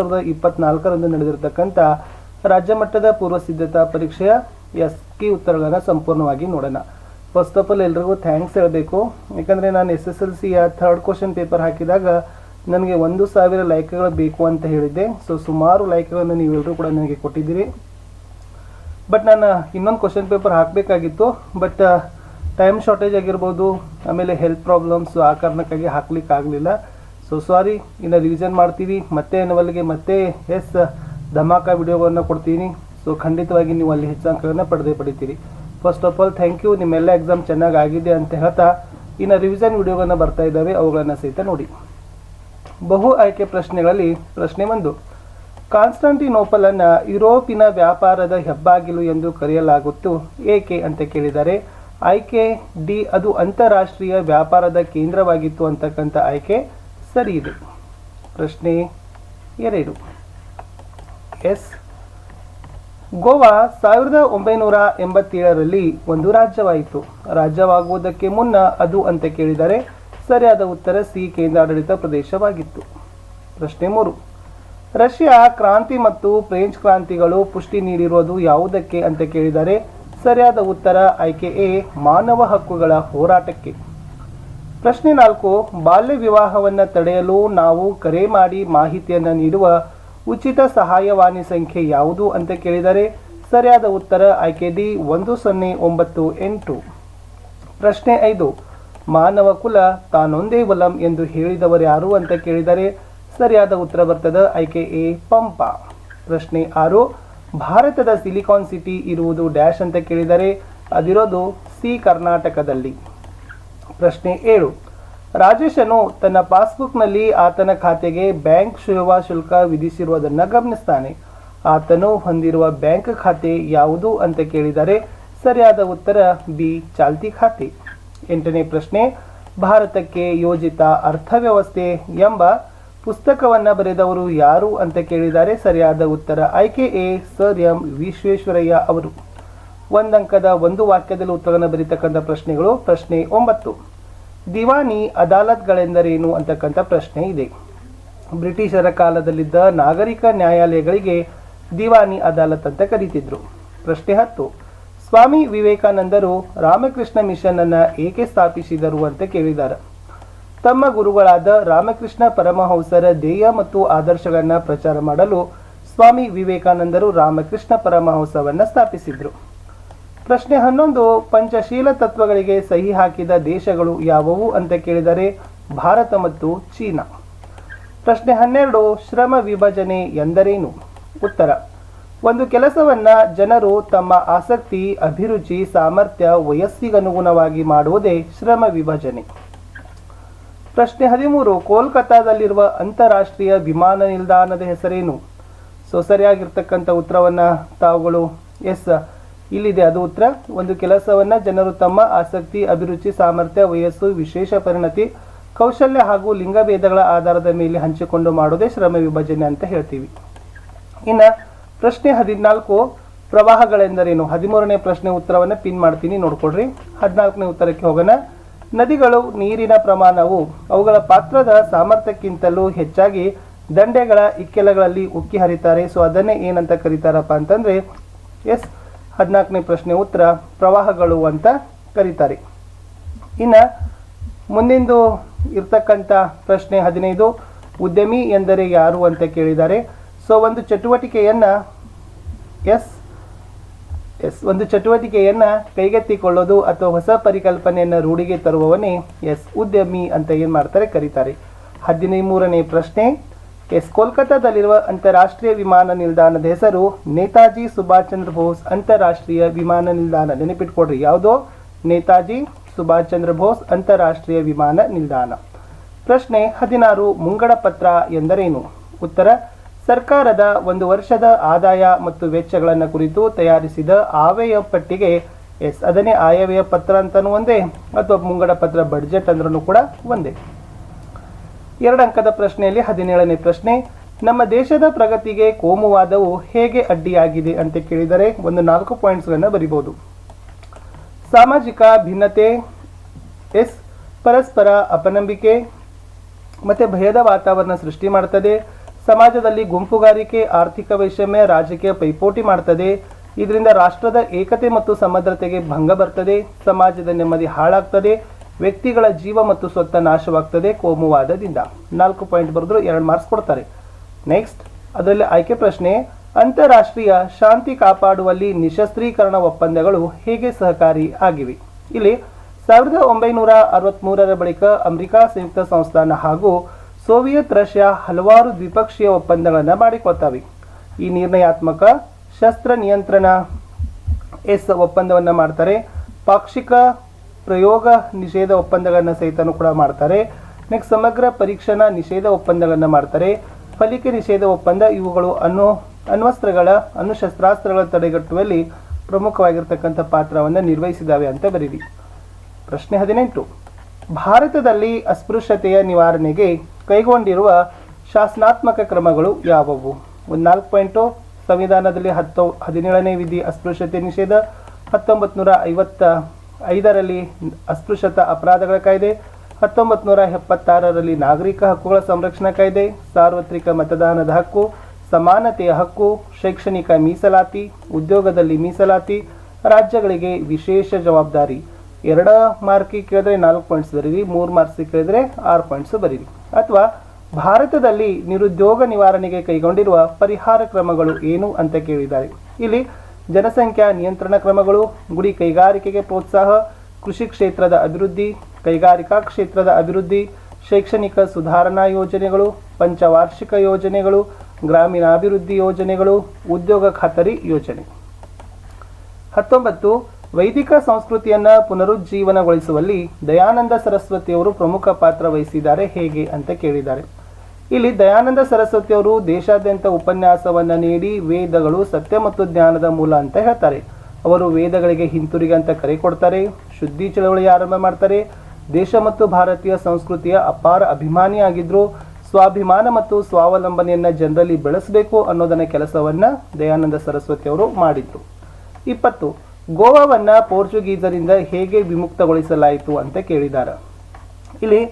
ಸಾವಿರದ ಇಪ್ಪತ್ನಾಲ್ಕರಂದು ನಡೆದಿರತಕ್ಕಂಥ ರಾಜ್ಯ ಮಟ್ಟದ ಪೂರ್ವ ಸಿದ್ಧತಾ ಪರೀಕ್ಷೆಯ ಎಸ್ ಕಿ ಉತ್ತರಗಳನ್ನು ಸಂಪೂರ್ಣವಾಗಿ ನೋಡೋಣ. ಫಸ್ಟ್ ಆಫ್ ಆಲ್ ಎಲ್ರಿಗೂ ಥ್ಯಾಂಕ್ಸ್ ಹೇಳಬೇಕು. ಯಾಕಂದರೆ ನಾನು ಎಸ್ ಎಸ್ ಎಲ್ ಸಿಯ ಥರ್ಡ್ ಕ್ವಶನ್ ಪೇಪರ್ ಹಾಕಿದಾಗ ನನಗೆ ಒಂದು ಸಾವಿರ ಲೈಕ್ಗಳು ಬೇಕು ಅಂತ ಹೇಳಿದ್ದೆ. ಸೊ ಸುಮಾರು ಲೈಕ್ಗಳನ್ನು ನೀವೆಲ್ಲರೂ ಕೂಡ ನನಗೆ ಕೊಟ್ಟಿದ್ದೀರಿ. ಬಟ್ ನಾನು ಇನ್ನೊಂದು ಕ್ವಶನ್ ಪೇಪರ್ ಹಾಕಬೇಕಾಗಿತ್ತು. ಬಟ್ ಟೈಮ್ ಶಾರ್ಟೇಜ್ ಆಗಿರ್ಬೋದು, ಆಮೇಲೆ ಹೆಲ್ತ್ ಪ್ರಾಬ್ಲಮ್ಸ್ ಆ ಕಾರಣಕ್ಕಾಗಿ ಹಾಕ್ಲಿಕ್ಕೆ ಆಗಲಿಲ್ಲ ಸೊ ಸಾರಿ ಇನ್ನು ರಿವಿಷನ್ ಮಾಡ್ತೀವಿ. ಮತ್ತೆ ನಾವಲ್ಲಿಗೆ ಮತ್ತೆ ಎಸ್ ಧಮಾಕ ವಿಡಿಯೋಗಳನ್ನು ಕೊಡ್ತೀನಿ. ಸೊ ಖಂಡಿತವಾಗಿ ನೀವು ಅಲ್ಲಿ ಹೆಚ್ಚು ಅಂಕಗಳನ್ನು ಪಡೆದೇ ಪಡಿತೀರಿ. First of all thank you ನಿಮ್ಮೆಲ್ಲ ಎಕ್ಸಾಮ್ ಚೆನ್ನಾಗಿ ಆಗಿದೆ ಅಂತ ಹೇಳ್ತಾ ಇನ್ನು ರಿವಿಷನ್ ವಿಡಿಯೋಗಳನ್ನು ಬರ್ತಾ ಇದ್ದಾವೆ. ಅವುಗಳನ್ನು ಸಹಿತ ನೋಡಿ. ಬಹು ಆಯ್ಕೆ ಪ್ರಶ್ನೆಗಳಲ್ಲಿ ಪ್ರಶ್ನೆ ಒಂದು. ಕಾನ್ಸ್ಟಂಟಿನೋಪಲ್ ಅನ್ನ ಯುರೋಪಿನ ವ್ಯಾಪಾರದ ಹೆಬ್ಬಾಗಿಲು ಎಂದು ಕರೆಯಲಾಗುತ್ತು. ಏಕೆ ಅಂತ ಕೇಳಿದರೆ, ಆಯ್ಕೆ ಡಿ ಅದು ಅಂತಾರಾಷ್ಟ್ರೀಯ ವ್ಯಾಪಾರದ ಕೇಂದ್ರವಾಗಿತ್ತು ಅಂತಕ್ಕಂಥ ಆಯ್ಕೆ. ಸರಿ ಇದು. ಪ್ರಶ್ನೆ ಎರಡು. ಎಸ್. ಗೋವಾ ಸಾವಿರದ ಒಂಬೈನೂರ ಎಂಬತ್ತೇಳರಲ್ಲಿ ಒಂದು ರಾಜ್ಯವಾಯಿತು. ರಾಜ್ಯವಾಗುವುದಕ್ಕೆ ಮುನ್ನ ಅದು ಅಂತ ಕೇಳಿದರೆ ಸರಿಯಾದ ಉತ್ತರ ಸಿ ಕೇಂದ್ರಾಡಳಿತ ಪ್ರದೇಶವಾಗಿತ್ತು. ಪ್ರಶ್ನೆ ಮೂರು. ರಷ್ಯಾ ಕ್ರಾಂತಿ ಮತ್ತು ಫ್ರೆಂಚ್ ಕ್ರಾಂತಿಗಳು ಪುಷ್ಟಿ ನೀಡಿರುವುದು ಯಾವುದಕ್ಕೆ ಅಂತ ಕೇಳಿದರೆ ಸರಿಯಾದ ಉತ್ತರ ಆಯ್ಕೆ ಎ ಮಾನವ ಹಕ್ಕುಗಳ ಹೋರಾಟಕ್ಕೆ. ಪ್ರಶ್ನೆ ನಾಲ್ಕು, ಬಾಲ್ಯ ವಿವಾಹವನ್ನು ತಡೆಯಲು ನಾವು ಕರೆ ಮಾಡಿ ಮಾಹಿತಿಯನ್ನು ನೀಡುವ ಉಚಿತ ಸಹಾಯವಾಣಿ ಸಂಖ್ಯೆ ಯಾವುದು ಅಂತ ಕೇಳಿದರೆ ಸರಿಯಾದ ಉತ್ತರ ಆಯ್ಕೆ ಡಿ ಒಂದು ಸೊನ್ನೆ ಒಂಬತ್ತು ಎಂಟು. ಪ್ರಶ್ನೆ ಐದು, ಮಾನವ ಕುಲ ತಾನೊಂದೇ ವಲಂ ಎಂದು ಹೇಳಿದವರು ಯಾರು ಅಂತ ಕೇಳಿದರೆ ಸರಿಯಾದ ಉತ್ತರ ಬರ್ತದೆ ಆಯ್ಕೆ ಎ, ಪಂಪ. ಪ್ರಶ್ನೆ ಆರು, ಭಾರತದ ಸಿಲಿಕಾನ್ ಸಿಟಿ ಇರುವುದು ಡ್ಯಾಶ್ ಅಂತ ಕೇಳಿದರೆ ಅದಿರೋದು ಸಿ ಕರ್ನಾಟಕದಲ್ಲಿ. ಪ್ರಶ್ನೆ ಏಳು. ರಾಜೇಶನು ತನ್ನ ಪಾಸ್ಬುಕ್ನಲ್ಲಿ ಆತನ ಖಾತೆಗೆ ಬ್ಯಾಂಕ್ ಸೇವಾ ಶುಲ್ಕ ವಿಧಿಸಿರುವುದನ್ನು ಗಮನಿಸ್ತಾನೆ. ಆತನು ಹೊಂದಿರುವ ಬ್ಯಾಂಕ್ ಖಾತೆ ಯಾವುದು ಅಂತ ಕೇಳಿದರೆ ಸರಿಯಾದ ಉತ್ತರ ಬಿ, ಚಾಲ್ತಿ ಖಾತೆ. ಎಂಟನೇ ಪ್ರಶ್ನೆ, ಭಾರತಕ್ಕೆ ಯೋಜಿತ ಅರ್ಥವ್ಯವಸ್ಥೆ ಎಂಬ ಪುಸ್ತಕವನ್ನು ಬರೆದವರು ಯಾರು ಅಂತ ಕೇಳಿದರೆ ಸರಿಯಾದ ಉತ್ತರ ಆಯ್ಕೆ ಎ, ಸರ್ ಎಂ ವಿಶ್ವೇಶ್ವರಯ್ಯ ಅವರು. ಒಂದಂಕದ ಒಂದು ವಾಕ್ಯದಲ್ಲಿ ಉತ್ತರವನ್ನು ಬರೀತಕ್ಕಂಥ ಪ್ರಶ್ನೆಗಳು. ಪ್ರಶ್ನೆ ಒಂಬತ್ತು. ದಿವಾನಿ ಅದಾಲತ್ಗಳೆಂದರೇನು ಅಂತಕ್ಕಂಥ ಪ್ರಶ್ನೆ ಇದೆ. ಬ್ರಿಟಿಷರ ಕಾಲದಲ್ಲಿದ್ದ ನಾಗರಿಕ ನ್ಯಾಯಾಲಯಗಳಿಗೆ ದಿವಾನಿ ಅದಾಲತ್ ಅಂತ ಕರೀತಿದ್ರು. ಪ್ರಶ್ನೆ ಹತ್ತು. ಸ್ವಾಮಿ ವಿವೇಕಾನಂದರು ರಾಮಕೃಷ್ಣ ಮಿಷನ್ ಅನ್ನ ಏಕೆ ಸ್ಥಾಪಿಸಿದರು ಅಂತ ಕೇಳಿದ್ದಾರೆ. ತಮ್ಮ ಗುರುಗಳಾದ ರಾಮಕೃಷ್ಣ ಪರಮಹಂಸರ ಧ್ಯೇಯ ಮತ್ತು ಆದರ್ಶಗಳನ್ನು ಪ್ರಚಾರ ಮಾಡಲು ಸ್ವಾಮಿ ವಿವೇಕಾನಂದರು ರಾಮಕೃಷ್ಣ ಪರಮಹಂಸವನ್ನು ಸ್ಥಾಪಿಸಿದ್ರು. ಪ್ರಶ್ನೆ ಹನ್ನೊಂದು, ಪಂಚಶೀಲ ತತ್ವಗಳಿಗೆ ಸಹಿ ಹಾಕಿದ ದೇಶಗಳು ಯಾವುವು ಅಂತ ಕೇಳಿದರೆ ಭಾರತ ಮತ್ತು ಚೀನಾ. ಪ್ರಶ್ನೆ ಹನ್ನೆರಡು, ಶ್ರಮ ವಿಭಜನೆ ಎಂದರೇನು? ಉತ್ತರ, ಒಂದು ಕೆಲಸವನ್ನ ಜನರು ತಮ್ಮ ಆಸಕ್ತಿ, ಅಭಿರುಚಿ, ಸಾಮರ್ಥ್ಯ, ವಯಸ್ಸಿಗನುಗುಣವಾಗಿ ಮಾಡುವುದೇ ಶ್ರಮ ವಿಭಜನೆ. ಪ್ರಶ್ನೆ ಹದಿಮೂರು, ಕೋಲ್ಕತ್ತಾದಲ್ಲಿರುವ ಅಂತಾರಾಷ್ಟ್ರೀಯ ವಿಮಾನ ನಿಲ್ದಾಣದ ಹೆಸರೇನು? ಸೊ, ಸರಿಯಾಗಿರ್ತಕ್ಕಂಥ ಉತ್ತರವನ್ನ ತಾವುಗಳು ಎಸ್ ಇಲ್ಲಿದೆ. ಅದು ಉತ್ತರ. ಒಂದು ಕೆಲಸವನ್ನ ಜನರು ತಮ್ಮ ಆಸಕ್ತಿ, ಅಭಿರುಚಿ, ಸಾಮರ್ಥ್ಯ, ವಯಸ್ಸು, ವಿಶೇಷ ಪರಿಣತಿ, ಕೌಶಲ್ಯ ಹಾಗೂ ಲಿಂಗಭೇದಗಳ ಆಧಾರದ ಮೇಲೆ ಹಂಚಿಕೊಂಡು ಮಾಡೋದೇ ಶ್ರಮ ವಿಭಜನೆ ಅಂತ ಹೇಳ್ತೀವಿ. ಇನ್ನ ಪ್ರಶ್ನೆ ಹದಿನಾಲ್ಕು ಪ್ರವಾಹಗಳೆಂದರೇನು? ಹದಿಮೂರನೇ ಪ್ರಶ್ನೆ ಉತ್ತರವನ್ನು ಪಿನ್ ಮಾಡ್ತೀನಿ ನೋಡ್ಕೊಡ್ರಿ ಹದಿನಾಲ್ಕನೇ ಉತ್ತರಕ್ಕೆ ಹೋಗೋಣ. ನದಿಗಳು, ನೀರಿನ ಪ್ರಮಾಣವು ಅವುಗಳ ಪಾತ್ರದ ಸಾಮರ್ಥ್ಯಕ್ಕಿಂತಲೂ ಹೆಚ್ಚಾಗಿ ದಂಡೆಗಳ ಇಕ್ಕೆಲಗಳಲ್ಲಿ ಉಕ್ಕಿ ಹರಿತಾರೆ. ಸೊ, ಅದನ್ನೇ ಏನಂತ ಕರೀತಾರಪ್ಪ ಅಂತಂದ್ರೆ ಎಸ್ ಹದಿನಾಲ್ಕನೇ ಪ್ರಶ್ನೆ ಉತ್ತರ, ಪ್ರವಾಹಗಳು ಅಂತ ಕರೀತಾರೆ. ಇನ್ನು ಮುಂದಿಂದು ಇರ್ತಕ್ಕಂಥ ಪ್ರಶ್ನೆ ಹದಿನೈದು, ಉದ್ಯಮಿ ಎಂದರೆ ಯಾರು ಅಂತ ಕೇಳಿದ್ದಾರೆ. ಸೊ ಒಂದು ಚಟುವಟಿಕೆಯನ್ನು ಎಸ್ ಎಸ್, ಒಂದು ಚಟುವಟಿಕೆಯನ್ನು ಕೈಗೆತ್ತಿಕೊಳ್ಳೋದು ಅಥವಾ ಹೊಸ ಪರಿಕಲ್ಪನೆಯನ್ನು ರೂಢಿಗೆ ತರುವವನೇ ಎಸ್, ಉದ್ಯಮಿ ಅಂತ ಏನು ಮಾಡ್ತಾರೆ ಕರೀತಾರೆ. ಹದಿನೈಮೂರನೇ ಪ್ರಶ್ನೆ ಎಸ್ ಕೋಲ್ಕತ್ತಾದಲ್ಲಿರುವ ಅಂತಾರಾಷ್ಟ್ರೀಯ ವಿಮಾನ ನಿಲ್ದಾಣದ ಹೆಸರು ನೇತಾಜಿ ಸುಭಾಷ್ ಚಂದ್ರ ಬೋಸ್ ಅಂತಾರಾಷ್ಟ್ರೀಯ ವಿಮಾನ ನಿಲ್ದಾಣ. ನೆನಪಿಟ್ಕೊಡ್ರಿ ಯಾವುದೋ? ನೇತಾಜಿ ಸುಭಾಷ್ ಚಂದ್ರ ಬೋಸ್ ಅಂತಾರಾಷ್ಟ್ರೀಯ ವಿಮಾನ ನಿಲ್ದಾಣ. ಪ್ರಶ್ನೆ ಹದಿನಾರು ಮುಂಗಡ ಪತ್ರ ಎಂದರೇನು? ಉತ್ತರ, ಸರ್ಕಾರದ ಒಂದು ವರ್ಷದ ಆದಾಯ ಮತ್ತು ವೆಚ್ಚಗಳನ್ನು ಕುರಿತು ತಯಾರಿಸಿದ ಆಯವ್ಯಯ ಪಟ್ಟಿಗೆ ಎಸ್, ಅದನ್ನೇ ಆಯವ್ಯಯ ಪತ್ರ ಅಂತಲೂ ಒಂದೇ, ಅಥವಾ ಮುಂಗಡ ಪತ್ರ ಬಡ್ಜೆಟ್ ಅಂದ್ರೂ ಕೂಡ ಒಂದೇ. ಎರಡು ಅಂಕದ ಪ್ರಶ್ನೆಯಲ್ಲಿ ಹದಿನೇಳನೇ ಪ್ರಶ್ನೆ, ನಮ್ಮ ದೇಶದ ಪ್ರಗತಿಗೆ ಕೋಮುವಾದವು ಹೇಗೆ ಅಡ್ಡಿಯಾಗಿದೆ ಅಂತ ಕೇಳಿದರೆ ಒಂದು ನಾಲ್ಕು ಪಾಯಿಂಟ್ಸ್ಗಳನ್ನು ಬರಿಬೋದು. ಸಾಮಾಜಿಕ ಭಿನ್ನತೆ, ಎಸ್, ಪರಸ್ಪರ ಅಪನಂಬಿಕೆ, ಮತ್ತೆ ಭಯದ ವಾತಾವರಣ ಸೃಷ್ಟಿ ಮಾಡ್ತದೆ, ಸಮಾಜದಲ್ಲಿ ಗುಂಪುಗಾರಿಕೆ, ಆರ್ಥಿಕ ವೈಷಮ್ಯ, ರಾಜಕೀಯ ಪೈಪೋಟಿ ಮಾಡ್ತದೆ, ಇದರಿಂದ ರಾಷ್ಟ್ರದ ಏಕತೆ ಮತ್ತು ಸಮಗ್ರತೆಗೆ ಭಂಗ ಬರ್ತದೆ, ಸಮಾಜದ ನೆಮ್ಮದಿ ಹಾಳಾಗ್ತದೆ ವ್ಯಕ್ತಿಗಳ ಜೀವ ಮತ್ತು ಸ್ವತ್ತ ನಾಶವಾಗ್ತದೆ ಕೋಮುವಾದದಿಂದ. ನಾಲ್ಕು ಪಾಯಿಂಟ್ ಬರೆದ್ರು ಎರಡು ಮಾರ್ಕ್ಸ್ ಕೊಡ್ತಾರೆ. ನೆಕ್ಸ್ಟ್, ಅದರಲ್ಲಿ ಆಯ್ಕೆ ಪ್ರಶ್ನೆ, ಅಂತಾರಾಷ್ಟ್ರೀಯ ಶಾಂತಿ ಕಾಪಾಡುವಲ್ಲಿ ನಿಶಸ್ತ್ರೀಕರಣ ಒಪ್ಪಂದಗಳು ಹೇಗೆ ಸಹಕಾರಿ ಆಗಿವೆ? ಇಲ್ಲಿ ಸಾವಿರದ ಒಂಬೈನೂರ ಅರವತ್ಮೂರರ ಬಳಿಕ ಅಮೆರಿಕಾ ಸಂಯುಕ್ತ ಸಂಸ್ಥಾನ ಹಾಗೂ ಸೋವಿಯತ್ ರಷ್ಯಾ ಹಲವಾರು ದ್ವಿಪಕ್ಷೀಯ ಒಪ್ಪಂದಗಳನ್ನು ಮಾಡಿಕೊಳ್ತವೆ. ಈ ನಿರ್ಣಯಾತ್ಮಕ ಶಸ್ತ್ರ ನಿಯಂತ್ರಣ ಎಸ್ ಒಪ್ಪಂದವನ್ನು ಮಾಡ್ತಾರೆ. ಪಾಕ್ಷಿಕ ಪ್ರಯೋಗ ನಿಷೇಧ ಒಪ್ಪಂದಗಳನ್ನು ಸಹಿತನೂ ಕೂಡ ಮಾಡ್ತಾರೆ. ನೆಕ್ಸ್ಟ್ ಸಮಗ್ರ ಪರೀಕ್ಷಣಾ ನಿಷೇಧ ಒಪ್ಪಂದಗಳನ್ನು ಮಾಡ್ತಾರೆ. ಫಲಿಕೆ ನಿಷೇಧ ಒಪ್ಪಂದ ಇವುಗಳು ಅಣು ಅಣ್ವಸ್ತ್ರಗಳ ಅಣುಶಸ್ತ್ರಾಸ್ತ್ರಗಳ ತಡೆಗಟ್ಟುವಲ್ಲಿ ಪ್ರಮುಖವಾಗಿರ್ತಕ್ಕಂಥ ಪಾತ್ರವನ್ನು ನಿರ್ವಹಿಸಿದ್ದಾವೆ ಅಂತ ಬರೀರಿ. ಪ್ರಶ್ನೆ ಹದಿನೆಂಟು. ಭಾರತದಲ್ಲಿ ಅಸ್ಪೃಶ್ಯತೆಯ ನಿವಾರಣೆಗೆ ಕೈಗೊಂಡಿರುವ ಶಾಸನಾತ್ಮಕ ಕ್ರಮಗಳು ಯಾವುವು? ಒಂದು ನಾಲ್ಕು ಪಾಯಿಂಟು ಸಂವಿಧಾನದಲ್ಲಿ ಹತ್ತು ಹದಿನೇಳನೇ ವಿಧಿ ಅಸ್ಪೃಶ್ಯತೆ ನಿಷೇಧ ಹತ್ತೊಂಬತ್ತು ನೂರ ಐವತ್ತ ಐದರಲ್ಲಿ ಅಸ್ಪೃಶ್ಯತಾ ಅಪರಾಧಗಳ ಕಾಯ್ದೆ ಹತ್ತೊಂಬತ್ತು ನೂರ ಎಪ್ಪತ್ತಾರರಲ್ಲಿ ನಾಗರಿಕ ಹಕ್ಕುಗಳ ಸಂರಕ್ಷಣಾ ಕಾಯ್ದೆ, ಸಾರ್ವತ್ರಿಕ ಮತದಾನದ ಹಕ್ಕು, ಸಮಾನತೆಯ ಹಕ್ಕು, ಶೈಕ್ಷಣಿಕ ಮೀಸಲಾತಿ, ಉದ್ಯೋಗದಲ್ಲಿ ಮೀಸಲಾತಿ, ರಾಜ್ಯಗಳಿಗೆ ವಿಶೇಷ ಜವಾಬ್ದಾರಿ. ಎರಡ ಮಾರ್ಕಿಗೆ ಕೇಳಿದ್ರೆ ನಾಲ್ಕು ಪಾಯಿಂಟ್ಸ್ ಬರೀರಿ, ಮೂರು ಮಾರ್ಕ್ಸಿಗೆ ಕೇಳಿದ್ರೆ ಆರು ಪಾಯಿಂಟ್ಸ್ ಬರೀರಿ. ಅಥವಾ ಭಾರತದಲ್ಲಿ ನಿರುದ್ಯೋಗ ನಿವಾರಣೆಗೆ ಕೈಗೊಂಡಿರುವ ಪರಿಹಾರ ಕ್ರಮಗಳು ಏನು ಅಂತ ಕೇಳಿದ್ದಾರೆ. ಇಲ್ಲಿ ಜನಸಂಖ್ಯಾ ನಿಯಂತ್ರಣ ಕ್ರಮಗಳು, ಗುಡಿ ಕೈಗಾರಿಕೆಗೆ ಪ್ರೋತ್ಸಾಹ, ಕೃಷಿ ಕ್ಷೇತ್ರದ ಅಭಿವೃದ್ಧಿ, ಕೈಗಾರಿಕಾ ಕ್ಷೇತ್ರದ ಅಭಿವೃದ್ಧಿ, ಶೈಕ್ಷಣಿಕ ಸುಧಾರಣಾ ಯೋಜನೆಗಳು, ಪಂಚವಾರ್ಷಿಕ ಯೋಜನೆಗಳು, ಗ್ರಾಮೀಣಾಭಿವೃದ್ಧಿ ಯೋಜನೆಗಳು, ಉದ್ಯೋಗ ಖಾತರಿ ಯೋಜನೆ. ಹತ್ತೊಂಬತ್ತು, ವೈದಿಕ ಸಂಸ್ಕೃತಿಯನ್ನು ಪುನರುಜ್ಜೀವನಗೊಳಿಸುವಲ್ಲಿ ದಯಾನಂದ ಸರಸ್ವತಿಯವರು ಪ್ರಮುಖ ಪಾತ್ರ ವಹಿಸಿದ್ದಾರೆ, ಹೇಗೆ ಅಂತ ಕೇಳಿದ್ದಾರೆ. ಇಲ್ಲಿ ದಯಾನಂದ ಸರಸ್ವತಿಯವರು ದೇಶಾದ್ಯಂತ ಉಪನ್ಯಾಸವನ್ನು ನೀಡಿ ವೇದಗಳು ಸತ್ಯ ಮತ್ತು ಜ್ಞಾನದ ಮೂಲ ಅಂತ ಹೇಳ್ತಾರೆ. ಅವರು ವೇದಗಳಿಗೆ ಹಿಂತಿರುಗಿ ಅಂತ ಕರೆ ಕೊಡ್ತಾರೆ, ಶುದ್ಧಿ ಚಳವಳಿ ಆರಂಭ ಮಾಡ್ತಾರೆ. ದೇಶ ಮತ್ತು ಭಾರತೀಯ ಸಂಸ್ಕೃತಿಯ ಅಪಾರ ಅಭಿಮಾನಿಯಾಗಿದ್ದರು ಸ್ವಾಭಿಮಾನ ಮತ್ತು ಸ್ವಾವಲಂಬನೆಯನ್ನು ಜನರಲ್ಲಿ ಬೆಳೆಸಬೇಕು ಅನ್ನೋದನ್ನ ಕೆಲಸವನ್ನು ದಯಾನಂದ ಸರಸ್ವತಿ ಅವರು ಮಾಡಿದ್ರು. ಇಪ್ಪತ್ತು, ಗೋವಾವನ್ನು ಪೋರ್ಚುಗೀಸರಿಂದ ಹೇಗೆ ವಿಮುಕ್ತಗೊಳಿಸಲಾಯಿತು ಅಂತ ಕೇಳಿದ್ದಾರೆ ಇಲ್ಲಿ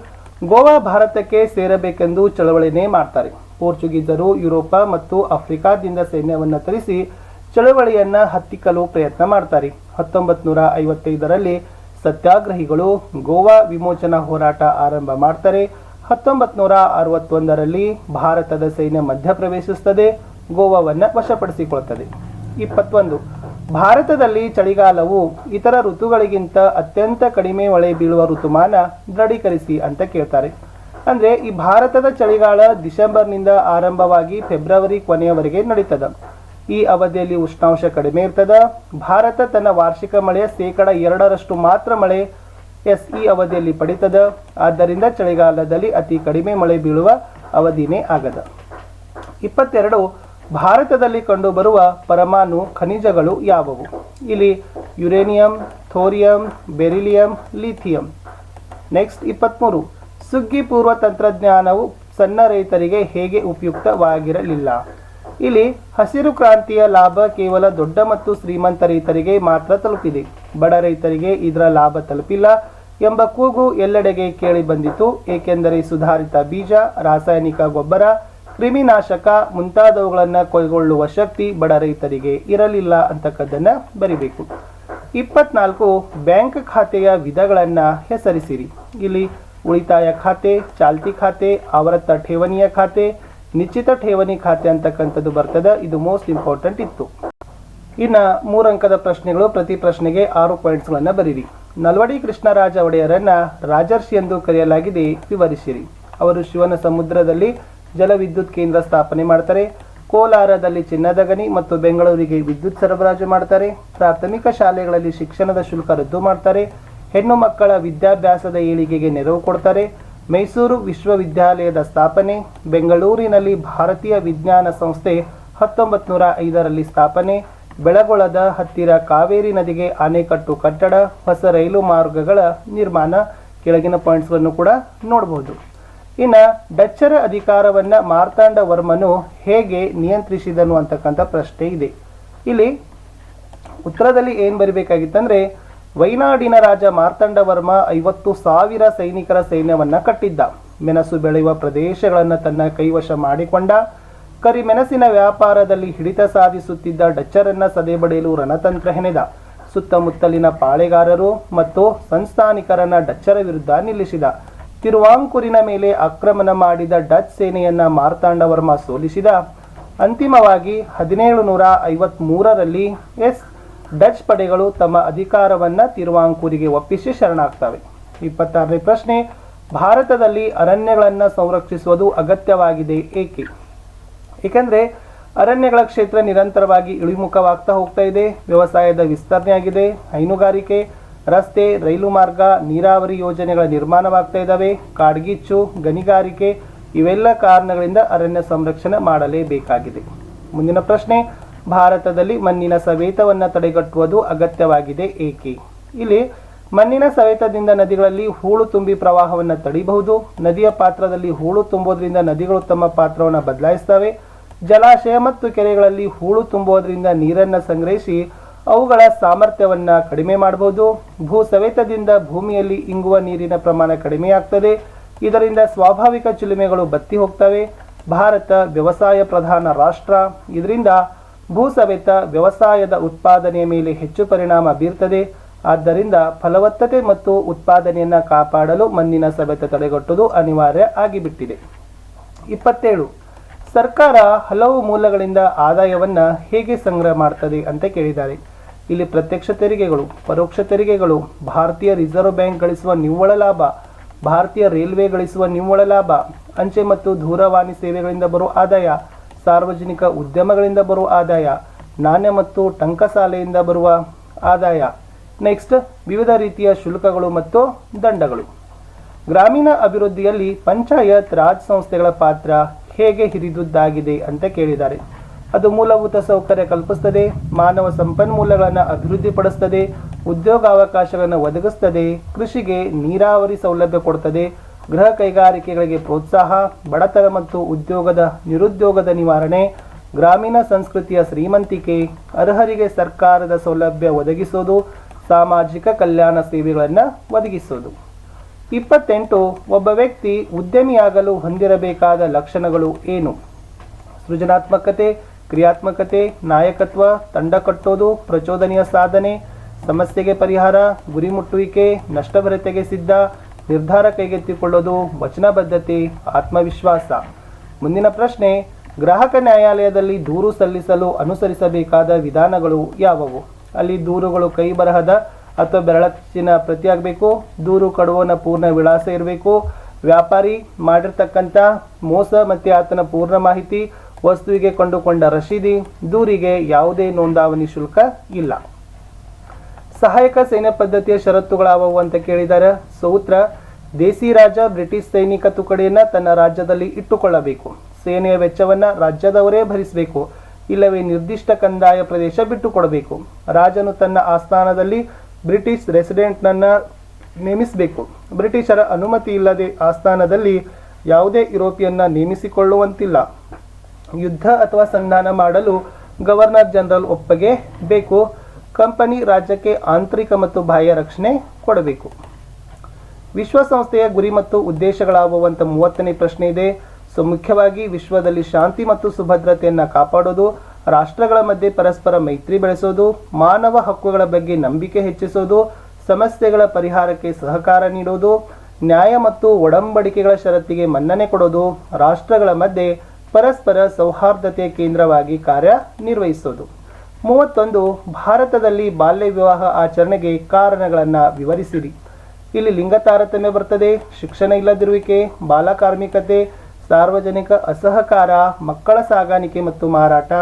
ಗೋವಾ ಭಾರತಕ್ಕೆ ಸೇರಬೇಕೆಂದು ಚಳವಳಿನೇ ಮಾಡ್ತಾರೆ. ಪೋರ್ಚುಗೀಸರು ಯುರೋಪ ಮತ್ತು ಆಫ್ರಿಕಾದಿಂದ ಸೈನ್ಯವನ್ನು ತರಿಸಿ ಚಳವಳಿಯನ್ನು ಹತ್ತಿಕ್ಕಲು ಪ್ರಯತ್ನ ಮಾಡ್ತಾರೆ. ಹತ್ತೊಂಬತ್ ನೂರ ಐವತ್ತೈದರಲ್ಲಿ ಸತ್ಯಾಗ್ರಹಿಗಳು ಗೋವಾ ವಿಮೋಚನಾ ಹೋರಾಟ ಆರಂಭ ಮಾಡ್ತಾರೆ. ಹತ್ತೊಂಬತ್ ನೂರ ಅರವತ್ತೊಂದರಲ್ಲಿ ಭಾರತದ ಸೈನ್ಯ ಮಧ್ಯಪ್ರವೇಶಿಸುತ್ತದೆ. ಗೋವಾವನ್ನು ವಶಪಡಿಸಿಕೊಳ್ಳುತ್ತದೆ. ಇಪ್ಪತ್ತೊಂದು ಭಾರತದಲ್ಲಿ ಚಳಿಗಾಲವು ಇತರ ಋತುಗಳಿಗಿಂತ ಅತ್ಯಂತ ಕಡಿಮೆ ಮಳೆ ಬೀಳುವ ಋತುಮಾನ ದೃಢೀಕರಿಸಿ ಅಂತ ಕೇಳ್ತಾರೆ. ಅಂದ್ರೆ ಈ ಭಾರತದ ಚಳಿಗಾಲ ಡಿಸೆಂಬರ್ನಿಂದ ಆರಂಭವಾಗಿ ಫೆಬ್ರವರಿ ಕೊನೆಯವರೆಗೆ ನಡೀತದ. ಈ ಅವಧಿಯಲ್ಲಿ ಉಷ್ಣಾಂಶ ಕಡಿಮೆ ಇರ್ತದ. ಭಾರತ ತನ್ನ ವಾರ್ಷಿಕ ಮಳೆಯ ಶೇಕಡ ಎರಡರಷ್ಟು ಮಾತ್ರ ಮಳೆ ಎಸ್ ಈ ಅವಧಿಯಲ್ಲಿ ಪಡಿತದ. ಆದ್ದರಿಂದ ಚಳಿಗಾಲದಲ್ಲಿ ಅತಿ ಕಡಿಮೆ ಮಳೆ ಬೀಳುವ ಅವಧಿನೇ ಆಗದ. ಇಪ್ಪತ್ತೆರಡು ಭಾರತದಲ್ಲಿ ಕಂಡುಬರುವ ಪರಮಾಣು ಖನಿಜಗಳು ಯಾವುವು? ಇಲ್ಲಿ uranium, thorium, beryllium, lithium. Next ಇಪ್ಪತ್ತ್ಮೂರು ಸುಗ್ಗಿ ಪೂರ್ವ ತಂತ್ರಜ್ಞಾನವು ಸಣ್ಣ ರೈತರಿಗೆ ಹೇಗೆ ಉಪಯುಕ್ತವಾಗಿರಲಿಲ್ಲ? ಇಲ್ಲಿ ಹಸಿರು ಕ್ರಾಂತಿಯ ಲಾಭ ಕೇವಲ ದೊಡ್ಡ ಮತ್ತು ಶ್ರೀಮಂತ ರೈತರಿಗೆ ಮಾತ್ರ ತಲುಪಿದೆ. ಬಡ ರೈತರಿಗೆ ಇದರ ಲಾಭ ತಲುಪಿಲ್ಲ ಎಂಬ ಕೂಗು ಎಲ್ಲೆಡೆಗೆ ಕೇಳಿ ಬಂದಿತು ಏಕೆಂದರೆ ಸುಧಾರಿತ ಬೀಜ, ರಾಸಾಯನಿಕ ಗೊಬ್ಬರ ಕ್ರಿಮಿನಾಶಕ ಮುಂತಾದವುಗಳನ್ನು ಕೈಗೊಳ್ಳುವ ಶಕ್ತಿ ಬಡ ರೈತರಿಗೆ ಇರಲಿಲ್ಲ ಅಂತಕ್ಕದ್ದನ್ನ ಬರಿಬೇಕು. ಇಪ್ಪತ್ನಾಲ್ಕು, ಬ್ಯಾಂಕ್ ಖಾತೆಯ ವಿಧಗಳನ್ನ ಹೆಸರಿಸಿರಿ. ಇಲ್ಲಿ ಉಳಿತಾಯ ಖಾತೆ, ಚಾಲ್ತಿ ಖಾತೆ, ಆವೃತ್ತ ಠೇವಣಿಯ ಖಾತೆ, ನಿಶ್ಚಿತ ಠೇವಣಿ ಖಾತೆ ಅಂತಕ್ಕಂಥದ್ದು ಬರ್ತದೆ. ಇದು ಮೋಸ್ಟ್ ಇಂಪಾರ್ಟೆಂಟ್ ಇತ್ತು. ಇನ್ನ ಮೂರಂಕದ ಪ್ರಶ್ನೆಗಳು, ಪ್ರತಿ ಪ್ರಶ್ನೆಗೆ ಆರು ಪಾಯಿಂಟ್ಸ್ಗಳನ್ನು ಬರೀರಿ. ನಲ್ವಡಿ ಕೃಷ್ಣರಾಜ ಒಡೆಯರನ್ನ ರಾಜರ್ಷಿ ಎಂದು ಕರೆಯಲಾಗಿದೆ, ವಿವರಿಸಿರಿ. ಅವರು ಶಿವನ ಸಮುದ್ರದಲ್ಲಿ ಜಲವಿದ್ಯುತ್ ಕೇಂದ್ರ ಸ್ಥಾಪನೆ ಮಾಡ್ತಾರೆ. ಕೋಲಾರದಲ್ಲಿ ಚಿನ್ನದ ಗಣಿ ಮತ್ತು ಬೆಂಗಳೂರಿಗೆ ವಿದ್ಯುತ್ ಸರಬರಾಜು ಮಾಡ್ತಾರೆ. ಪ್ರಾಥಮಿಕ ಶಾಲೆಗಳಲ್ಲಿ ಶಿಕ್ಷಣದ ಶುಲ್ಕ ರದ್ದು ಮಾಡ್ತಾರೆ. ಹೆಣ್ಣು ಮಕ್ಕಳ ವಿದ್ಯಾಭ್ಯಾಸದ ಏಳಿಗೆಗೆ ನೆರವು ಕೊಡ್ತಾರೆ. ಮೈಸೂರು ವಿಶ್ವವಿದ್ಯಾಲಯದ ಸ್ಥಾಪನೆ, ಬೆಂಗಳೂರಿನಲ್ಲಿ ಭಾರತೀಯ ವಿಜ್ಞಾನ ಸಂಸ್ಥೆ ಹತ್ತೊಂಬತ್ತು ನೂರ ಐದರಲ್ಲಿ ಸ್ಥಾಪನೆ, ಬೆಳಗೊಳದ ಹತ್ತಿರ ಕಾವೇರಿ ನದಿಗೆ ಅಣೆಕಟ್ಟು ಕಟ್ಟಡ, ಹೊಸ ರೈಲು ಮಾರ್ಗಗಳ ನಿರ್ಮಾಣ. ಕೆಳಗಿನ ಪಾಯಿಂಟ್ಸ್ಗಳನ್ನು ಕೂಡ ನೋಡಬಹುದು ಇನ್ನ ಡಚ್ಚರ ಅಧಿಕಾರವನ್ನ ಮಾರ್ತಾಂಡ ವರ್ಮನು ಹೇಗೆ ನಿಯಂತ್ರಿಸಿದನು ಅಂತಕ್ಕಂಥ ಪ್ರಶ್ನೆ ಇದೆ. ಇಲ್ಲಿ ಉತ್ತರದಲ್ಲಿ ಏನ್ ಬರಿಬೇಕಾಗಿತ್ತಂದ್ರೆ, ವೈನಾಡಿನ ರಾಜ ಮಾರ್ತಾಂಡವರ್ಮ ಐವತ್ತು ಸಾವಿರ ಸೈನಿಕರ ಸೈನ್ಯವನ್ನ ಕಟ್ಟಿದ್ದ. ಮೆಣಸು ಬೆಳೆಯುವ ಪ್ರದೇಶಗಳನ್ನ ತನ್ನ ಕೈವಶ ಮಾಡಿಕೊಂಡ. ಕರಿಮೆಣಸಿನ ವ್ಯಾಪಾರದಲ್ಲಿ ಹಿಡಿತ ಸಾಧಿಸುತ್ತಿದ್ದ ಡಚ್ಚರನ್ನ ಸದೆಬಡಿಯಲು ರಣತಂತ್ರ ಹೆಣೆದ. ಸುತ್ತಮುತ್ತಲಿನ ಪಾಳೆಗಾರರು ಮತ್ತು ಸಂಸ್ಥಾನಿಕರನ್ನ ಡಚ್ಚರ ವಿರುದ್ಧ ನಿಲ್ಲಿಸಿದ. ತಿರುವಾಂಕೂರಿನ ಮೇಲೆ ಆಕ್ರಮಣ ಮಾಡಿದ ಡಚ್ ಸೇನೆಯನ್ನ ಮಾರ್ತಾಂಡವರ್ಮ ಸೋಲಿಸಿದ. ಅಂತಿಮವಾಗಿ ಹದಿನೇಳು ನೂರ ಐವತ್ಮೂರರಲ್ಲಿ ಎಸ್ ಡಚ್ ಪಡೆಗಳು ತಮ್ಮ ಅಧಿಕಾರವನ್ನ ತಿರುವಾಂಕೂರಿಗೆ ಒಪ್ಪಿಸಿ ಶರಣಾಗ್ತವೆ. ಇಪ್ಪತ್ತಾರನೇ ಪ್ರಶ್ನೆ, ಭಾರತದಲ್ಲಿ ಅರಣ್ಯಗಳನ್ನು ಸಂರಕ್ಷಿಸುವುದು ಅಗತ್ಯವಾಗಿದೆ ಏಕೆ? ಏಕೆಂದರೆ ಅರಣ್ಯಗಳ ಕ್ಷೇತ್ರ ನಿರಂತರವಾಗಿ ಇಳಿಮುಖವಾಗ್ತಾ ಹೋಗ್ತಾ ಇದೆ, ವ್ಯವಸಾಯದ ವಿಸ್ತರಣೆಯಾಗಿದೆ, ಹೈನುಗಾರಿಕೆ ರಸ್ತೆ, ರೈಲು ಮಾರ್ಗ, ನೀರಾವರಿ ಯೋಜನೆಗಳ ನಿರ್ಮಾಣವಾಗ್ತಾ ಇದ್ದಾವೆ. ಕಾಡ್ಗಿಚ್ಚು, ಗಣಿಗಾರಿಕೆ ಇವೆಲ್ಲ ಕಾರಣಗಳಿಂದ ಅರಣ್ಯ ಸಂರಕ್ಷಣೆ ಮಾಡಲೇಬೇಕಾಗಿದೆ. ಮುಂದಿನ ಪ್ರಶ್ನೆ, ಭಾರತದಲ್ಲಿ ಮಣ್ಣಿನ ಸವೇತವನ್ನು ತಡೆಗಟ್ಟುವುದು ಅಗತ್ಯವಾಗಿದೆ ಏಕೆ? ಇಲ್ಲಿ, ಮಣ್ಣಿನ ಸವೆತದಿಂದ ನದಿಗಳಲ್ಲಿ ಹೂಳು ತುಂಬಿ ಪ್ರವಾಹವನ್ನು ತಡೆಯಬಹುದು ನದಿಯ ಪಾತ್ರದಲ್ಲಿ ಹೂಳು ತುಂಬೋದ್ರಿಂದ ನದಿಗಳು ತಮ್ಮ ಪಾತ್ರವನ್ನು ಬದಲಾಯಿಸ್ತವೆ. ಜಲಾಶಯ ಮತ್ತು ಕೆರೆಗಳಲ್ಲಿ ಹೂಳು ತುಂಬೋದ್ರಿಂದ ನೀರನ್ನು ಸಂಗ್ರಹಿಸಿ ಅವುಗಳ ಸಾಮರ್ಥ್ಯವನ್ನು ಕಡಿಮೆ ಮಾಡಬಹುದು. ಭೂ ಸವೆತದಿಂದ ಭೂಮಿಯಲ್ಲಿ ಇಂಗುವ ನೀರಿನ ಪ್ರಮಾಣ ಕಡಿಮೆಯಾಗ್ತದೆ. ಇದರಿಂದ ಸ್ವಾಭಾವಿಕ ಚಿಲುಮೆಗಳು ಬತ್ತಿ ಹೋಗ್ತವೆ. ಭಾರತ ವ್ಯವಸಾಯ ಪ್ರಧಾನ ರಾಷ್ಟ್ರ. ಇದರಿಂದ ಭೂ ಸವೆತ ವ್ಯವಸಾಯದ ಉತ್ಪಾದನೆಯ ಮೇಲೆ ಹೆಚ್ಚು ಪರಿಣಾಮ ಬೀರ್ತದೆ. ಆದ್ದರಿಂದ ಫಲವತ್ತತೆ ಮತ್ತು ಉತ್ಪಾದನೆಯನ್ನು ಕಾಪಾಡಲು ಮಣ್ಣಿನ ಸವೆತ ತಡೆಗಟ್ಟುವುದು ಅನಿವಾರ್ಯ ಆಗಿಬಿಟ್ಟಿದೆ. ಇಪ್ಪತ್ತೇಳು. ಸರ್ಕಾರ ಹಲವು ಮೂಲಗಳಿಂದ ಆದಾಯವನ್ನು ಹೇಗೆ ಸಂಗ್ರಹ ಮಾಡ್ತದೆ ಅಂತ ಕೇಳಿದ್ದಾರೆ. ಇಲ್ಲಿ ಪ್ರತ್ಯಕ್ಷ ತೆರಿಗೆಗಳು, ಪರೋಕ್ಷ ತೆರಿಗೆಗಳು, ಭಾರತೀಯ ರಿಸರ್ವ್ ಬ್ಯಾಂಕ್ ಗಳಿಸುವ ನಿವ್ವಳ ಲಾಭ, ಭಾರತೀಯ ರೈಲ್ವೆ ಗಳಿಸುವ ನಿವ್ವಳ ಲಾಭ, ಅಂಚೆ ಮತ್ತು ದೂರವಾಣಿ ಸೇವೆಗಳಿಂದ ಬರುವ ಆದಾಯ, ಸಾರ್ವಜನಿಕ ಉದ್ಯಮಗಳಿಂದ ಬರುವ ಆದಾಯ, ನಾಣ್ಯ ಮತ್ತು ಟಂಕಸಾಲೆಯಿಂದ ಬರುವ ಆದಾಯ. ನೆಕ್ಸ್ಟ್ ವಿವಿಧ ರೀತಿಯ ಶುಲ್ಕಗಳು ಮತ್ತು ದಂಡಗಳು. ಗ್ರಾಮೀಣ ಅಭಿವೃದ್ಧಿಯಲ್ಲಿ ಪಂಚಾಯತ್ ರಾಜ್ ಸಂಸ್ಥೆಗಳ ಪಾತ್ರ ಹೇಗೆ ಹಿರಿದುದ್ದಾಗಿದೆ ಅಂತ ಕೇಳಿದ್ದಾರೆ. ಅದು ಮೂಲಭೂತ ಸೌಕರ್ಯ ಕಲ್ಪಿಸ್ತದೆ, ಮಾನವ ಸಂಪನ್ಮೂಲಗಳನ್ನು ಅಭಿವೃದ್ಧಿಪಡಿಸ್ತದೆ, ಉದ್ಯೋಗಾವಕಾಶಗಳನ್ನು ಒದಗಿಸ್ತದೆ, ಕೃಷಿಗೆ ನೀರಾವರಿ ಸೌಲಭ್ಯ ಕೊಡ್ತದೆ, ಗೃಹ ಕೈಗಾರಿಕೆಗಳಿಗೆ ಪ್ರೋತ್ಸಾಹ, ಬಡತನ ಮತ್ತು ಉದ್ಯೋಗದ ನಿರುದ್ಯೋಗದ ನಿವಾರಣೆ, ಗ್ರಾಮೀಣ ಸಂಸ್ಕೃತಿಯ ಶ್ರೀಮಂತಿಕೆ, ಅರ್ಹರಿಗೆ ಸರ್ಕಾರದ ಸೌಲಭ್ಯ ಒದಗಿಸೋದು, ಸಾಮಾಜಿಕ ಕಲ್ಯಾಣ ಸೇವೆಗಳನ್ನು ಒದಗಿಸೋದು. ಇಪ್ಪತ್ತೆಂಟು, ಒಬ್ಬ ವ್ಯಕ್ತಿ ಉದ್ಯಮಿಯಾಗಲು ಹೊಂದಿರಬೇಕಾದ ಲಕ್ಷಣಗಳು ಏನು? ಸೃಜನಾತ್ಮಕತೆ ಕ್ರಿಯಾತ್ಮಕತೆ, ನಾಯಕತ್ವ, ತಂಡ ಕಟ್ಟೋದು, ಪ್ರಚೋದನೆಯ ಸಾಧನೆ, ಸಮಸ್ಯೆಗೆ ಪರಿಹಾರ, ಗುರಿ ಮುಟ್ಟುವಿಕೆ, ನಷ್ಟಭರತೆಗೆ ಸಿದ್ಧ, ನಿರ್ಧಾರ ಕೈಗೆತ್ತಿಕೊಳ್ಳೋದು, ವಚನಬದ್ಧತೆ, ಆತ್ಮವಿಶ್ವಾಸ. ಮುಂದಿನ ಪ್ರಶ್ನೆ, ಗ್ರಾಹಕ ನ್ಯಾಯಾಲಯದಲ್ಲಿ ದೂರು ಸಲ್ಲಿಸಲು ಅನುಸರಿಸಬೇಕಾದ ವಿಧಾನಗಳು ಯಾವುವು? ಅಲ್ಲಿ ದೂರುಗಳು ಕೈ ಬರಹದ ಅಥವಾ ಬೆರಳಚ್ಚಿನ ಪ್ರತಿಯಾಗಬೇಕು, ದೂರು ಕಡುವನ ಪೂರ್ಣ ವಿಳಾಸ ಇರಬೇಕು, ವ್ಯಾಪಾರಿ ಮಾಡಿರ್ತಕ್ಕಂಥ ಮೋಸ ಮತ್ತು ಆತನ ಪೂರ್ಣ ಮಾಹಿತಿ ವಸ್ತುವಿಗೆ ಕೊಂಡುಕೊಂಡ ರಶೀದಿ, ದೂರಿಗೆ ಯಾವುದೇ ನೋಂದಾವಣಿ ಶುಲ್ಕ ಇಲ್ಲ. ಸಹಾಯಕ ಸೈನ್ಯ ಪದ್ಧತಿಯ ಷರತ್ತುಗಳಾವವು ಅಂತ ಕೇಳಿದ್ದಾರೆ ಸೌತ್ರ, ದೇಸಿ ರಾಜ ಬ್ರಿಟಿಷ್ ಸೈನಿಕ ತುಕಡಿಯನ್ನ ತನ್ನ ರಾಜ್ಯದಲ್ಲಿ ಇಟ್ಟುಕೊಳ್ಳಬೇಕು. ಸೇನೆಯ ವೆಚ್ಚವನ್ನ ರಾಜ್ಯದವರೇ ಭರಿಸಬೇಕು. ಇಲ್ಲವೇ ನಿರ್ದಿಷ್ಟ ಕಂದಾಯ ಪ್ರದೇಶ ಬಿಟ್ಟುಕೊಡಬೇಕು. ರಾಜನು ತನ್ನ ಆಸ್ಥಾನದಲ್ಲಿ ಬ್ರಿಟಿಷ್ ರೆಸಿಡೆಂಟ್ನನ್ನ ನೇಮಿಸಬೇಕು. ಬ್ರಿಟಿಷರ ಅನುಮತಿ ಇಲ್ಲದೆ ಆಸ್ಥಾನದಲ್ಲಿ ಯಾವುದೇ ಯುರೋಪಿಯನ್ನ ನೇಮಿಸಿಕೊಳ್ಳುವಂತಿಲ್ಲ. ಯುದ್ಧ ಅಥವಾ ಸಂಧಾನ ಮಾಡಲು ಗವರ್ನರ್ ಜನರಲ್ ಒಪ್ಪಿಗೆ ಬೇಕು. ಕಂಪನಿ ರಾಜ್ಯಕ್ಕೆ ಆಂತರಿಕ ಮತ್ತು ಬಾಹ್ಯ ರಕ್ಷಣೆ ಕೊಡಬೇಕು. ವಿಶ್ವಸಂಸ್ಥೆಯ ಗುರಿ ಮತ್ತು ಉದ್ದೇಶಗಳಾಗುವಂಥ ಮೂವತ್ತನೇ ಪ್ರಶ್ನೆ ಇದೆ. ಸೊ, ಮುಖ್ಯವಾಗಿ ವಿಶ್ವದಲ್ಲಿ ಶಾಂತಿ ಮತ್ತು ಸುಭದ್ರತೆಯನ್ನು ಕಾಪಾಡೋದು, ರಾಷ್ಟ್ರಗಳ ಮಧ್ಯೆ ಪರಸ್ಪರ ಮೈತ್ರಿ ಬೆಳೆಸೋದು, ಮಾನವ ಹಕ್ಕುಗಳ ಬಗ್ಗೆ ನಂಬಿಕೆ ಹೆಚ್ಚಿಸೋದು, ಸಮಸ್ಯೆಗಳ ಪರಿಹಾರಕ್ಕೆ ಸಹಕಾರ ನೀಡೋದು, ನ್ಯಾಯ ಮತ್ತು ಒಡಂಬಡಿಕೆಗಳ ಷರತ್ತಿಗೆ ಮನ್ನಣೆ ಕೊಡೋದು, ರಾಷ್ಟ್ರಗಳ ಮಧ್ಯೆ ಪರಸ್ಪರ ಸೌಹಾರ್ದತೆ ಕೇಂದ್ರವಾಗಿ ಕಾರ್ಯನಿರ್ವಹಿಸೋದು. ಮೂವತ್ತೊಂದು, ಭಾರತದಲ್ಲಿ ಬಾಲ್ಯ ವಿವಾಹ ಆಚರಣೆಗೆ ಕಾರಣಗಳನ್ನು ವಿವರಿಸಿರಿ. ಇಲ್ಲಿ ಲಿಂಗ ತಾರತಮ್ಯ ಬರ್ತದೆ, ಶಿಕ್ಷಣ ಇಲ್ಲದಿರುವಿಕೆ ಬಾಲಕಾರ್ಮಿಕತೆ ಸಾರ್ವಜನಿಕ ಅಸಹಕಾರ, ಮಕ್ಕಳ ಸಾಗಾಣಿಕೆ ಮತ್ತು ಮಾರಾಟ,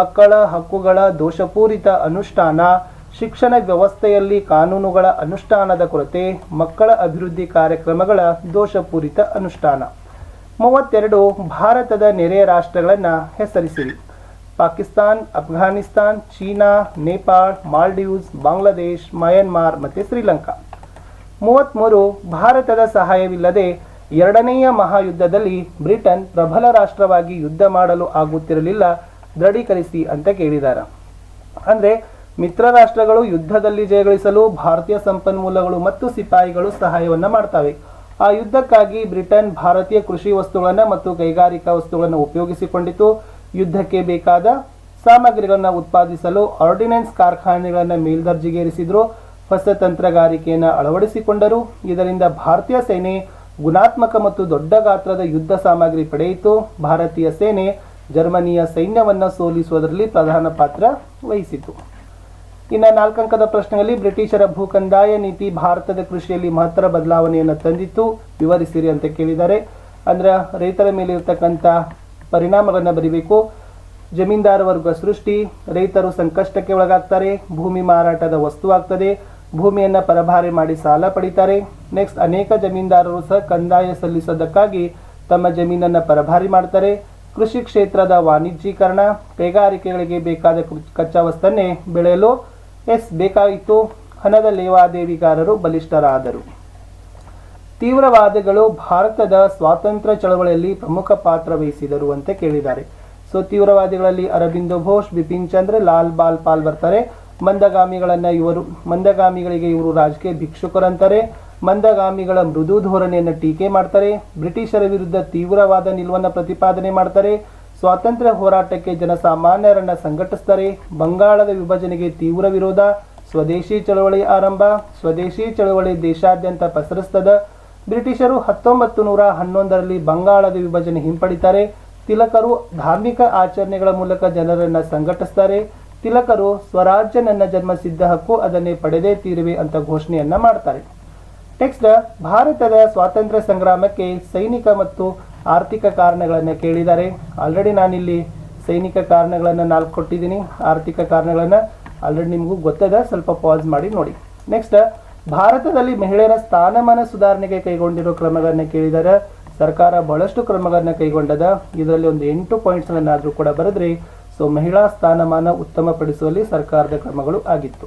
ಮಕ್ಕಳ ಹಕ್ಕುಗಳ ದೋಷಪೂರಿತ ಅನುಷ್ಠಾನ, ಶಿಕ್ಷಣ ವ್ಯವಸ್ಥೆಯಲ್ಲಿ ಕಾನೂನುಗಳ ಅನುಷ್ಠಾನದ ಕೊರತೆ, ಮಕ್ಕಳ ಅಭಿವೃದ್ಧಿ ಕಾರ್ಯಕ್ರಮಗಳ ದೋಷಪೂರಿತ ಅನುಷ್ಠಾನ. ಮೂವತ್ತೆರಡು ಭಾರತದ ನೆರೆಯ ರಾಷ್ಟ್ರಗಳನ್ನು ಹೆಸರಿಸಿರಿ. ಪಾಕಿಸ್ತಾನ್, ಅಫ್ಘಾನಿಸ್ತಾನ್, ಚೀನಾ, ನೇಪಾಳ್, ಮಾಲ್ಡೀವ್ಸ್, ಬಾಂಗ್ಲಾದೇಶ್, ಮಯನ್ಮಾರ್ ಮತ್ತು ಶ್ರೀಲಂಕಾ. ಮೂವತ್ತ್ಮೂರು ಭಾರತದ ಸಹಾಯವಿಲ್ಲದೆ ಎರಡನೆಯ ಮಹಾಯುದ್ಧದಲ್ಲಿ ಬ್ರಿಟನ್ ಪ್ರಬಲ ರಾಷ್ಟ್ರವಾಗಿ ಯುದ್ಧ ಮಾಡಲು ಆಗುತ್ತಿರಲಿಲ್ಲ, ದೃಢೀಕರಿಸಿ ಅಂತ ಕೇಳಿದಾರ. ಅಂದರೆ ಮಿತ್ರ ರಾಷ್ಟ್ರಗಳು ಯುದ್ಧದಲ್ಲಿ ಜಯಗಳಿಸಲು, ಭಾರತೀಯ ಸಂಪನ್ಮೂಲಗಳು ಮತ್ತು ಸಿಪಾಯಿಗಳು ಸಹಾಯವನ್ನು ಮಾಡ್ತವೆ. ಆ ಯುದ್ಧಕ್ಕಾಗಿ ಬ್ರಿಟನ್ ಭಾರತೀಯ ಕೃಷಿ ವಸ್ತುಗಳನ್ನು ಮತ್ತು ಕೈಗಾರಿಕಾ ವಸ್ತುಗಳನ್ನು ಉಪಯೋಗಿಸಿಕೊಂಡಿತು ಯುದ್ಧಕ್ಕೆ ಬೇಕಾದ ಸಾಮಗ್ರಿಗಳನ್ನು ಉತ್ಪಾದಿಸಲು ಆರ್ಡಿನೆನ್ಸ್ ಕಾರ್ಖಾನೆಗಳನ್ನು ಮೇಲ್ದರ್ಜೆಗೇರಿಸಿದ್ರು. ಹೊಸ ತಂತ್ರಗಾರಿಕೆಯನ್ನು ಅಳವಡಿಸಿಕೊಂಡರು. ಇದರಿಂದ ಭಾರತೀಯ ಸೇನೆ ಗುಣಾತ್ಮಕ ಮತ್ತು ದೊಡ್ಡ ಗಾತ್ರದ ಯುದ್ಧ ಸಾಮಗ್ರಿ ಪಡೆಯಿತು. ಭಾರತೀಯ ಸೇನೆ ಜರ್ಮನಿಯ ಸೈನ್ಯವನ್ನು ಸೋಲಿಸುವುದರಲ್ಲಿ ಪ್ರಧಾನ ಪಾತ್ರ ವಹಿಸಿತು. ಇನ್ನು ನಾಲ್ಕಂಕದ ಪ್ರಶ್ನೆಯಲ್ಲಿ ಬ್ರಿಟಿಷರ ಭೂಕಂದಾಯ ನೀತಿ ಭಾರತದ ಕೃಷಿಯಲ್ಲಿ ಮಹತ್ತರ ಬದಲಾವಣೆಯನ್ನು ತಂದಿತ್ತು. ವಿವರಿಸಿರಿ ಅಂತ ಕೇಳಿದ್ದಾರೆ. ಅಂದ್ರೆ ರೈತರ ಮೇಲೆ ಇರತಕ್ಕಂಥ ಪರಿಣಾಮಗಳನ್ನು ಬರಿಬೇಕು. ಜಮೀನ್ದಾರ ವರ್ಗ ಸೃಷ್ಟಿ, ರೈತರು ಸಂಕಷ್ಟಕ್ಕೆ ಒಳಗಾಗ್ತಾರೆ, ಭೂಮಿ ಮಾರಾಟದ ವಸ್ತು ಆಗ್ತದೆ, ಭೂಮಿಯನ್ನ ಪರಭಾರೆ ಮಾಡಿ ಸಾಲ ಪಡಿತಾರೆ. ನೆಕ್ಸ್ಟ್ ಅನೇಕ ಜಮೀನ್ದಾರರು ಸಹ ಕಂದಾಯ ಸಲ್ಲಿಸೋದಕ್ಕಾಗಿ ತಮ್ಮ ಜಮೀನನ್ನು ಪರಭಾರಿ ಮಾಡ್ತಾರೆ. ಕೃಷಿ ಕ್ಷೇತ್ರದ ವಾಣಿಜ್ಯೀಕರಣ, ಕೈಗಾರಿಕೆಗಳಿಗೆ ಬೇಕಾದ ಕಚ್ಚಾ ವಸ್ತನ್ನೇ ಬೆಳೆಯಲು ಎಸ್ ಬೇಕಾಯಿತು. ಹಣದ ಲೇವಾದೇವಿಗಾರರು ಬಲಿಷ್ಠರಾದರು. ತೀವ್ರವಾದಿಗಳು ಭಾರತದ ಸ್ವಾತಂತ್ರ್ಯ ಚಳವಳಿಯಲ್ಲಿ ಪ್ರಮುಖ ಪಾತ್ರ ವಹಿಸಿದರು ಅಂತ ಕೇಳಿದ್ದಾರೆ. ಸೊ, ತೀವ್ರವಾದಿಗಳಲ್ಲಿ ಅರಬಿಂದೋ ಘೋಷ್, ಬಿಪಿನ್ ಚಂದ್ರ, ಲಾಲ್ ಬಾಲ್ ಪಾಲ್ ಬರ್ತಾರೆ. ಮಂದಗಾಮಿಗಳನ್ನ ಇವರು, ಮಂದಗಾಮಿಗಳಿಗೆ ಇವರು ರಾಜಕೀಯ ಭಿಕ್ಷುಕರಂತಾರೆ. ಮಂದಗಾಮಿಗಳ ಮೃದು ಧೋರಣೆಯನ್ನು ಟೀಕೆ ಮಾಡ್ತಾರೆ. ಬ್ರಿಟಿಷರ ವಿರುದ್ಧ ತೀವ್ರವಾದ ನಿಲುವನ್ನು ಪ್ರತಿಪಾದನೆ ಮಾಡ್ತಾರೆ. ಸ್ವಾತಂತ್ರ್ಯ ಹೋರಾಟಕ್ಕೆ ಜನಸಾಮಾನ್ಯರನ್ನ ಸಂಘಟಿಸ್ತಾರೆ. ಬಂಗಾಳದ ವಿಭಜನೆಗೆ ತೀವ್ರ ವಿರೋಧ. ಸ್ವದೇಶಿ ಚಳವಳಿ ಆರಂಭ. ಸ್ವದೇಶಿ ಚಳವಳಿ ದೇಶಾದ್ಯಂತ ಪಸರಿಸ್ತದ. ಬ್ರಿಟಿಷರು ಹತ್ತೊಂಬತ್ತು ನೂರ ಹನ್ನೊಂದರಲ್ಲಿ ಬಂಗಾಳದ ವಿಭಜನೆ ಹಿಂಪಡಿತಾರೆ. ತಿಲಕರು ಧಾರ್ಮಿಕ ಆಚರಣೆಗಳ ಮೂಲಕ ಜನರನ್ನ ಸಂಘಟಿಸ್ತಾರೆ. ತಿಲಕರು ಸ್ವರಾಜ್ಯ ನನ್ನ ಜನ್ಮ ಸಿದ್ಧ ಹಕ್ಕು ಅದನ್ನೇ ಪಡೆದೇ ತೀರುವೆ ಅಂತ ಘೋಷಣೆಯನ್ನ ಮಾಡ್ತಾರೆ. ನೆಕ್ಸ್ಟ್ ಭಾರತದ ಸ್ವಾತಂತ್ರ್ಯ ಸಂಗ್ರಾಮಕ್ಕೆ ಸೈನಿಕ ಮತ್ತು ಆರ್ಥಿಕ ಕಾರಣಗಳನ್ನು ಕೇಳಿದ್ದಾರೆ. ಆಲ್ರೆಡಿ ನಾನಿಲ್ಲಿ ಸೈನಿಕ ಕಾರಣಗಳನ್ನು ನಾಲ್ಕು ಕೊಟ್ಟಿದ್ದೀನಿ. ಆರ್ಥಿಕ ಕಾರಣಗಳನ್ನು ಆಲ್ರೆಡಿ ನಿಮಗೂ ಗೊತ್ತದ. ಸ್ವಲ್ಪ ಪಾಸ್ ಮಾಡಿ ನೋಡಿ. ನೆಕ್ಸ್ಟ್ ಭಾರತದಲ್ಲಿ ಮಹಿಳೆಯರ ಸ್ಥಾನಮಾನ ಸುಧಾರಣೆಗೆ ಕೈಗೊಂಡಿರೋ ಕ್ರಮಗಳನ್ನು ಕೇಳಿದ್ದಾರೆ ಸರ್ಕಾರ ಬಹಳಷ್ಟು ಕ್ರಮಗಳನ್ನು ಕೈಗೊಂಡದ. ಇದರಲ್ಲಿ ಒಂದು ಎಂಟು ಪಾಯಿಂಟ್ಸ್ಗಳನ್ನಾದರೂ ಕೂಡ ಬರೆದ್ರಿ ಸೊ ಮಹಿಳಾ ಸ್ಥಾನಮಾನ ಉತ್ತಮಪಡಿಸುವಲ್ಲಿ ಸರ್ಕಾರದ ಕ್ರಮಗಳು ಆಗಿತ್ತು.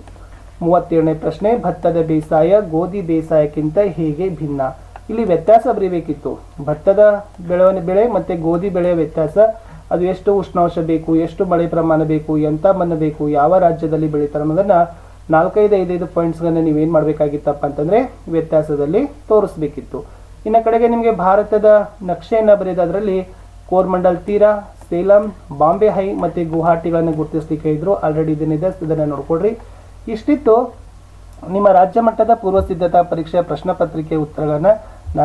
ಮೂವತ್ತೇಳನೇ ಪ್ರಶ್ನೆ, ಭತ್ತದ ಬೇಸಾಯ ಗೋಧಿ ಬೇಸಾಯಕ್ಕಿಂತ ಹೇಗೆ ಭಿನ್ನ? ಇಲ್ಲಿ ವ್ಯತ್ಯಾಸ ಬರೀಬೇಕಿತ್ತು. ಭತ್ತದ ಬೆಳವಣಿ ಬೆಳೆ ಮತ್ತೆ ಗೋಧಿ ಬೆಳೆಯ ವ್ಯತ್ಯಾಸ. ಅದು ಎಷ್ಟು ಉಷ್ಣಾಂಶ ಬೇಕು, ಎಷ್ಟು ಮಳೆ ಪ್ರಮಾಣ ಬೇಕು, ಎಂತ ಮಣ್ಣು ಬೇಕು, ಯಾವ ರಾಜ್ಯದಲ್ಲಿ ಬೆಳೀತಾರೆ ಅನ್ನೋದನ್ನು ನಾಲ್ಕೈದು, ಐದೈದು ಪಾಯಿಂಟ್ಸ್ಗಳನ್ನ ನೀವೇನು ಮಾಡಬೇಕಾಗಿತ್ತಪ್ಪ ಅಂತಂದ್ರೆ ವ್ಯತ್ಯಾಸದಲ್ಲಿ ತೋರಿಸ್ಬೇಕಿತ್ತು. ಇನ್ನು ಕಡೆಗೆ ನಿಮಗೆ ಭಾರತದ ನಕ್ಷೆಯನ್ನು ಬರೆಯೋದ್ರಲ್ಲಿ ಕೋರ್ಮಂಡಲ್ ತೀರ, ಸೇಲಂ, ಬಾಂಬೆ ಹೈ ಮತ್ತು ಗುವಾಹಟಿಗಳನ್ನು ಗುರುತಿಸ್ಲಿಕ್ಕೆ ಇದ್ರು. ಆಲ್ರೆಡಿ ಇದನ್ನಿದೆ, ಇದನ್ನು ನೋಡ್ಕೊಡ್ರಿ ಇಷ್ಟಿತ್ತು ನಿಮ್ಮ ರಾಜ್ಯ ಮಟ್ಟದ ಪೂರ್ವ ಸಿದ್ಧತಾ ಪರೀಕ್ಷೆಯ ಪ್ರಶ್ನೆ ಪತ್ರಿಕೆ ಉತ್ತರಗಳನ್ನ.